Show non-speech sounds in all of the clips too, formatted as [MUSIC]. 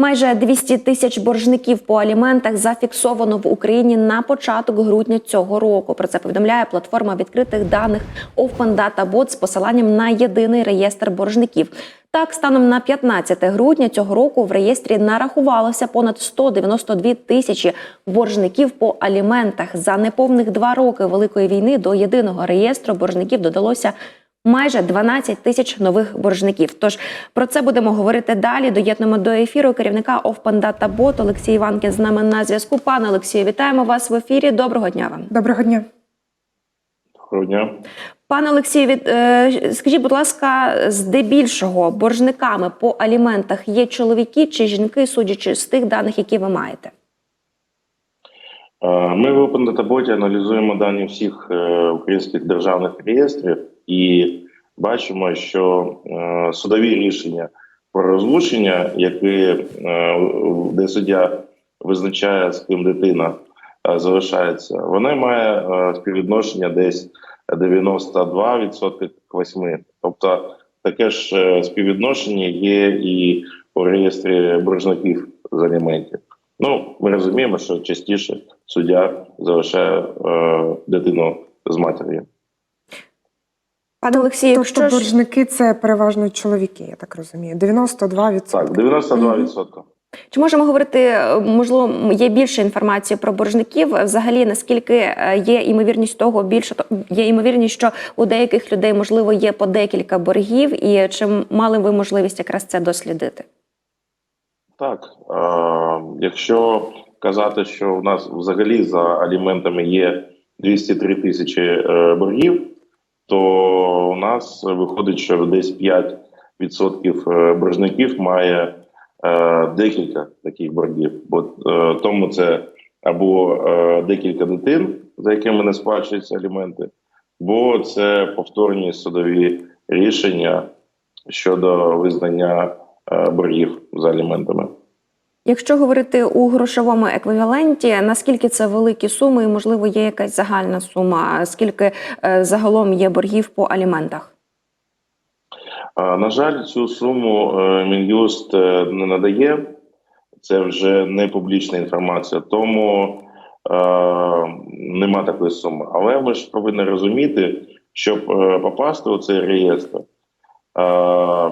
Майже 200 тисяч боржників по аліментах зафіксовано в Україні на початок грудня цього року. Про це повідомляє платформа відкритих даних Open Data Bot з посиланням на єдиний реєстр боржників. Так, станом на 15 грудня цього року в реєстрі нарахувалося понад 192 тисячі боржників по аліментах. За неповних два роки великої війни до єдиного реєстру боржників додалося майже 12 тисяч нових боржників. Тож про це будемо говорити далі. Доєднуємо до ефіру керівника Open Data Bot Олексій Іванкін з нами на зв'язку. Пане Олексію, вітаємо вас в ефірі. Доброго дня вам. Доброго дня. Доброго дня. Пане Олексію, від е, скажіть, будь ласка, здебільшого боржниками по аліментах є чоловіки чи жінки, судячи з тих даних, які ви маєте? Е, Ми в Open Data аналізуємо дані всіх е, українських державних реєстрів і бачимо, що е, судові рішення про розлучення, які, де суддя визначає, з ким дитина залишається, вона має співвідношення десь 92% к 8%. Тобто таке ж співвідношення є і у реєстрі боржників з аліментів. Ну, ми розуміємо, що частіше суддя залишає е, дитину з матір'ю. Пане Олексію, Тобто ж боржники це переважно чоловіки, я так розумію. 92%. Так, 92%. чи можемо говорити, е, можливо, є більше інформації про боржників? Взагалі, наскільки е, є імовірність того, більше то- є імовірність, що у деяких людей можливо є по декілька боргів, і чи мали ви можливість якраз це дослідити? Так, е, якщо казати, що у нас взагалі за аліментами є 203 тисячі е, боргів, то у нас виходить, що десь 5% е, боржників має е, декілька таких боргів. Бо е, тому це або е, декілька дитин, за якими не сплачуються аліменти, або це повторні судові рішення щодо визнання боргів за аліментами. Якщо говорити у грошовому еквіваленті, наскільки це великі суми, і можливо є якась загальна сума? Скільки е, загалом є боргів по аліментах? На жаль, цю суму е, Мін'юст е, не надає. Це вже не публічна інформація, тому е, нема такої суми. Але ми ж повинні розуміти, щоб е, попасти у цей реєстр, е,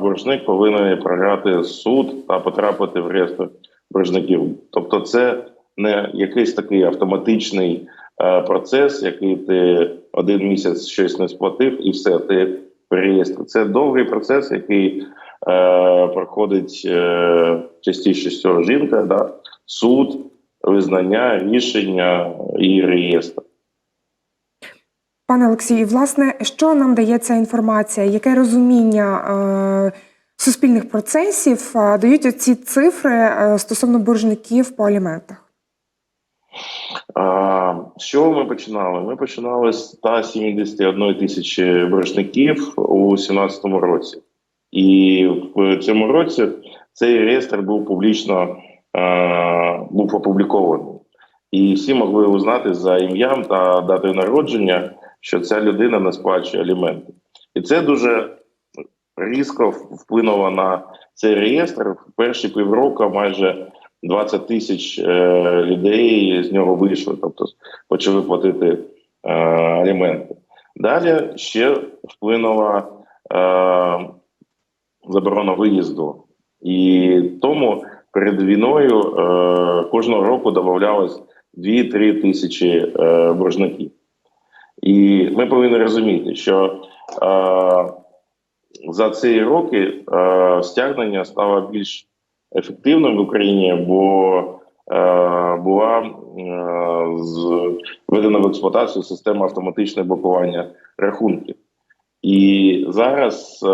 боржник повинен програти суд та потрапити в реєстр боржників. Тобто, це не якийсь такий автоматичний е, процес, який ти один місяць щось не сплатив, і все, ти в реєстрі. Це довгий процес, який е, проходить е, частіше всього жінка, да? суд, визнання, рішення і реєстр. Пане Олексію, власне, що нам дає ця інформація? Яке розуміння е, суспільних процесів е, дають ці цифри е, стосовно боржників по аліментах? А, з чого ми починали? Ми починали з 171 тисячі боржників у 2017 році. І в цьому році цей реєстр був публічно був опублікований. І всі могли узнати за ім'ям та датою народження, що ця людина не сплачує аліменти. І це дуже різко вплинуло на цей реєстр. В перші півроку майже 20 тисяч е, людей з нього вийшли, тобто почали платити е, аліменти. Далі ще вплинула е, заборона виїзду, і тому перед війною е, кожного року додавалось 2-3 тисячі е, боржників. І ми повинні розуміти, що е, за ці роки е, стягнення стало більш ефективним в Україні, бо е, була е, введена в експлуатацію система автоматичного блокування рахунків. І зараз е,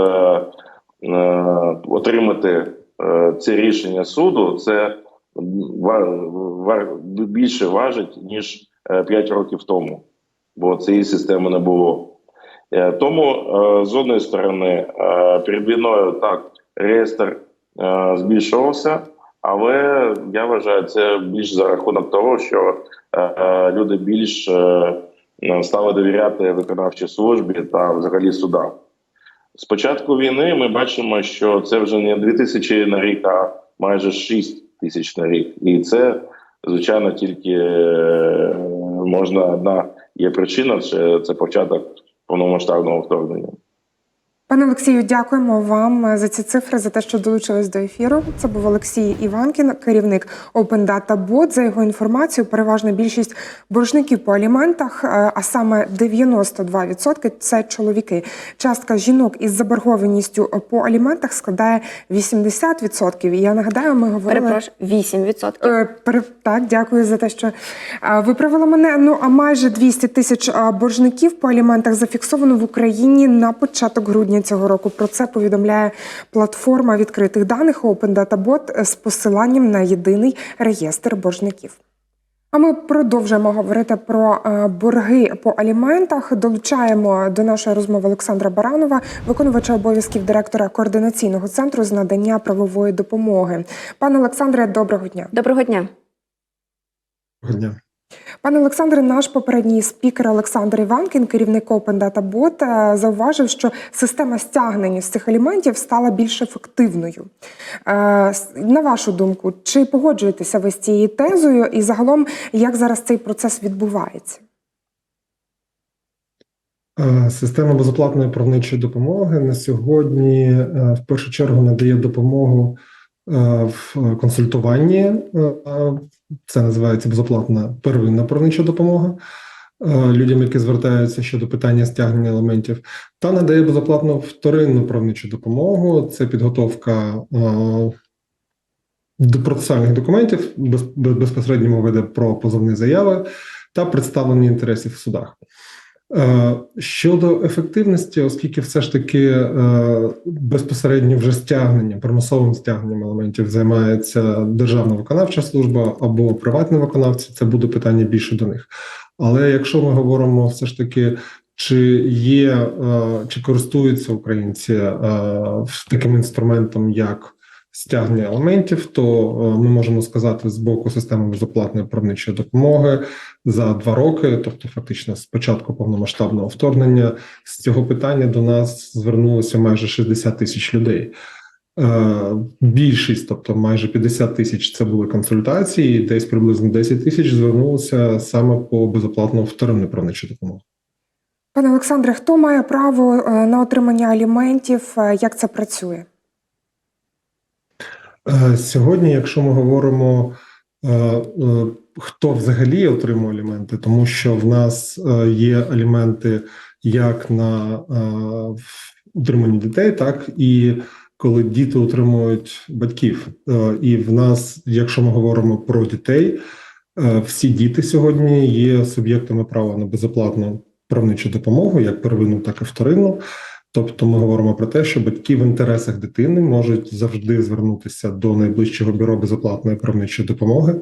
е, отримати е, це рішення суду це ва- ва- більше важить, ніж 5 років тому, бо цієї системи не було. Е, Тому е, з одної сторони, е, перед війною так реєстр збільшувався, але я вважаю, це більш за рахунок того, що люди більш стали довіряти виконавчій службі та взагалі судам. З початку війни ми бачимо, що це вже не 2000 на рік, а майже 6 тисяч на рік. І це, звичайно, тільки можна одна є причина це, це початок повномасштабного вторгнення. Пане Олексію, дякуємо вам е, за ці цифри, за те, що долучились до ефіру. Це був Олексій Іванкін, керівник Open Data Bot. За його інформацією, переважна більшість боржників по аліментах, е, а саме 92% – це чоловіки. Частка жінок із заборгованістю по аліментах складає 80%. І я нагадаю, ми говорили... Перепрошую, 8%. Е, Так, дякую за те, що виправила мене. Ну а майже 200 тисяч боржників по аліментах зафіксовано в Україні на початок грудня цього року. Про це повідомляє платформа відкритих даних Open Data Bot з посиланням на єдиний реєстр боржників. А ми продовжуємо говорити про е, борги по аліментах. Долучаємо до нашої розмови Олександра Баранова, виконувача обов'язків директора координаційного центру з надання правової допомоги. Пане Олександре, доброго дня. Доброго дня. Доброго дня. Пане Олександре, наш попередній спікер Олександр Іванкін, керівник Open Data Bot, е, зауважив, що система стягнення з цих аліментів стала більш ефективною. Е, На вашу думку, чи погоджуєтеся ви з цією тезою, і загалом як зараз цей процес відбувається? Е, Система безоплатної правничої допомоги на сьогодні в першу чергу надає допомогу в консультуванні. Е, Це називається безоплатна первинна правнича допомога е, людям, які звертаються щодо питання стягнення елементів, та надає безоплатну вторинну правничу допомогу. Це підготовка е, до процесуальних документів, без- без- безпосередньо мова йде про позовні заяви та представлення інтересів в судах. Е, Щодо ефективності, оскільки все ж таки е, безпосередньо вже стягненням, примусовим стягненням елементів займається державна виконавча служба або приватні виконавці, це буде питання більше до них. Але якщо ми говоримо все ж таки, чи є е, чи користуються українці таким інструментом, як стягнення елементів, то е, ми можемо сказати з боку системи безоплатної правничої допомоги за два роки, тобто фактично з початку повномасштабного вторгнення, з цього питання до нас звернулося майже 60 тисяч людей. Е, Більшість, тобто майже 50 тисяч, це були консультації, десь приблизно 10 тисяч звернулося саме по безоплатну вторинну правничу допомогу. Пане Олександре, хто має право е, на отримання аліментів? Як це працює? Е, Сьогодні, якщо ми говоримо, е, е, хто взагалі отримує аліменти, тому що в нас є аліменти як на утриманні дітей, так і коли діти утримують батьків. І в нас, якщо ми говоримо про дітей, всі діти сьогодні є суб'єктами права на безоплатну правничу допомогу, як первинну, так і вторинну. Тобто ми говоримо про те, що батьки в інтересах дитини можуть завжди звернутися до найближчого бюро безоплатної правничої допомоги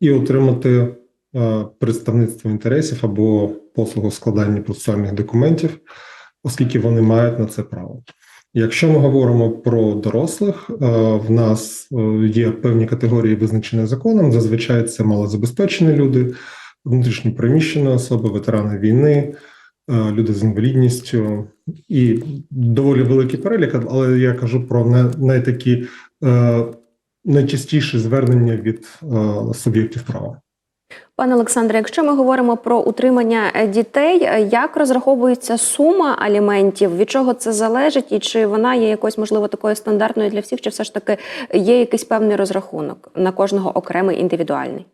і отримати е, представництво інтересів або послугу складання процесуальних документів, оскільки вони мають на це право. Якщо ми говоримо про дорослих, е, в нас е, є певні категорії визначені законом. Зазвичай це малозабезпечені люди, внутрішньо переміщені особи, ветерани війни, люди з інвалідністю і доволі великий перелік, але я кажу про най, найтакі е, найчастіші звернення від е, суб'єктів права. Пане Олександре, якщо ми говоримо про утримання е, дітей, е, як розраховується сума аліментів, від чого це залежить, і чи вона є якось можливо такою стандартною для всіх, чи все ж таки є якийсь певний розрахунок на кожного окремий індивідуальний?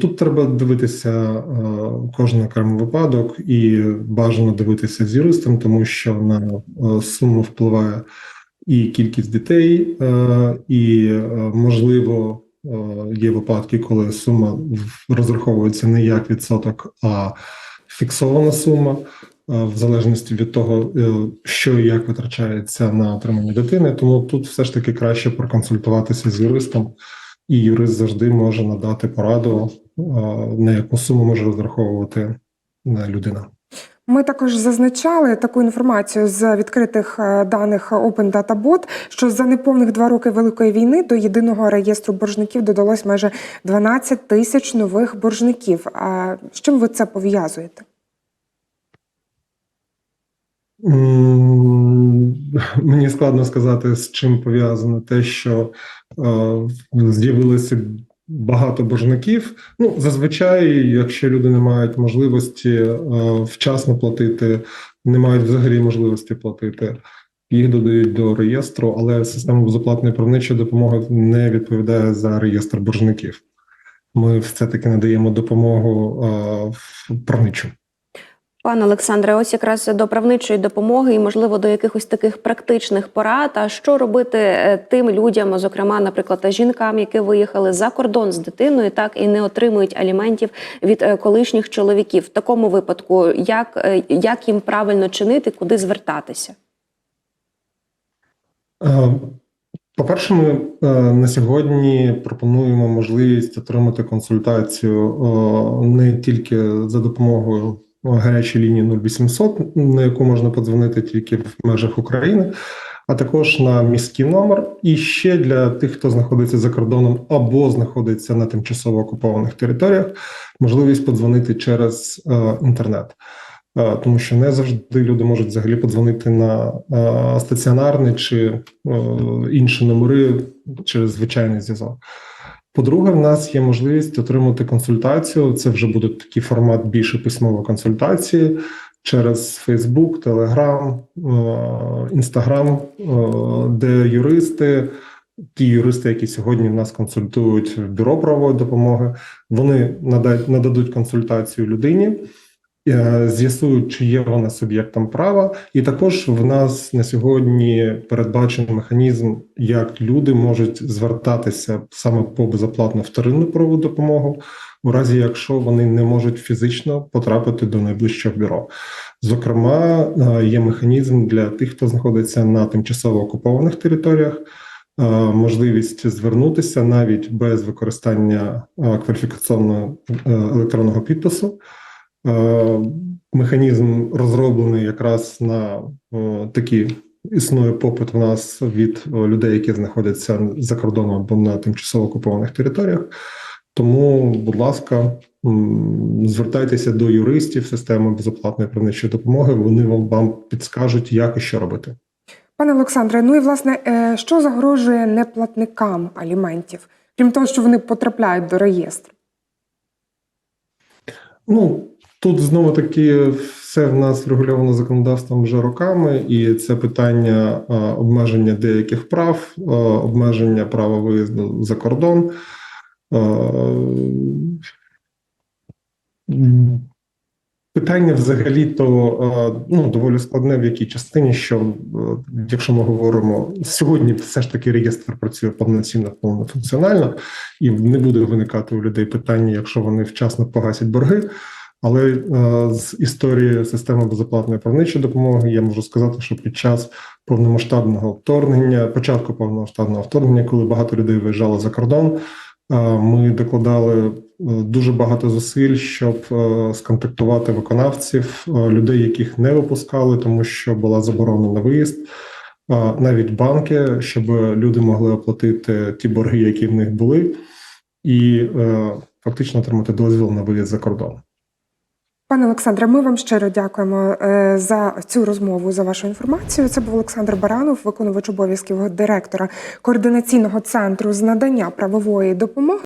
Тут треба дивитися е, кожен окремий випадок і бажано дивитися з юристом, тому що на е, суму впливає і кількість дітей, е, і можливо є випадки, коли сума розраховується не як відсоток, а фіксована сума. В залежності від того, що і як витрачається на отримання дитини, тому тут все ж таки краще проконсультуватися з юристом, і юрист завжди може надати пораду, на яку суму може розраховувати е, людина. Ми також зазначали таку інформацію з відкритих е, даних Open Data Bot, що за неповних два роки великої війни до єдиного реєстру боржників додалось майже 12 тисяч нових боржників. А з чим ви це пов'язуєте? [LAUGHS] Мені складно сказати, з чим пов'язано те, що е, з'явилося багато боржників. Ну, зазвичай, якщо люди не мають можливості е, вчасно платити, не мають взагалі можливості платити, їх додають до реєстру, але система безоплатної правничої допомоги не відповідає за реєстр боржників. Ми все-таки надаємо допомогу е, в правничу. Пане Олександре, ось якраз до правничої допомоги і, можливо, до якихось таких практичних порад. А що робити е, тим людям, зокрема, наприклад, жінкам, які виїхали за кордон з дитиною, так і не отримують аліментів від е, колишніх чоловіків? В такому випадку, як, е, як їм правильно чинити, куди звертатися? По-перше, ми на сьогодні пропонуємо можливість отримати консультацію не тільки за допомогою гарячої лінії 0800, на яку можна подзвонити тільки в межах України, а також на міський номер. І ще для тих, хто знаходиться за кордоном або знаходиться на тимчасово окупованих територіях, можливість подзвонити через е, інтернет. Е, Тому що не завжди люди можуть взагалі подзвонити на е, стаціонарний чи е, інші номери через звичайний зв'язок. По-друге, в нас є можливість отримати консультацію. Це вже буде такий формат більше письмової консультації через Facebook, Telegram, е, Instagram, е, де юристи, ті юристи, які сьогодні в нас консультують в бюро правової допомоги, вони нададуть консультацію людині. Е, З'ясують, чи є вона суб'єктом права, і також в нас на сьогодні передбачений механізм, як люди можуть звертатися саме по безоплатну вторинну правову допомогу, у разі якщо вони не можуть фізично потрапити до найближчого бюро. Зокрема, е, є механізм для тих, хто знаходиться на тимчасово окупованих територіях, е, можливість звернутися навіть без використання кваліфікаційного електронного підпису. Е, Механізм розроблений якраз на е, такі існує попит в нас від е, людей, які знаходяться за кордоном або на тимчасово окупованих територіях. Тому, будь ласка, звертайтеся до юристів системи безоплатної правничої допомоги. Вони вам, вам підскажуть, як і що робити. Пане Олександре, ну і власне, що загрожує неплатникам аліментів, крім того, що вони потрапляють до реєстру? Ну тут знову таки все в нас врегульовано законодавством вже роками, і це питання обмеження деяких прав, обмеження права виїзду за кордон. Питання взагалі то ну доволі складне в якій частині, що якщо ми говоримо сьогодні, все ж таки реєстр працює повноцінно, повнофункціонально, і не буде виникати у людей питання, якщо вони вчасно погасять борги. Але е, з історії системи безоплатної правничої допомоги я можу сказати, що під час повномасштабного вторгнення, початку повномасштабного вторгнення, коли багато людей виїжджало за кордон, е, ми докладали е, дуже багато зусиль, щоб е, сконтактувати виконавців, е, людей, яких не випускали, тому що була заборона на виїзд. Навіть банки, щоб люди могли оплатити ті борги, які в них були, і е, фактично отримати дозвіл на виїзд за кордон. Пане Олександре, ми вам щиро дякуємо е, за цю розмову, за вашу інформацію. Це був Олександр Баранов, виконувач обов'язків директора координаційного центру з надання правової допомоги.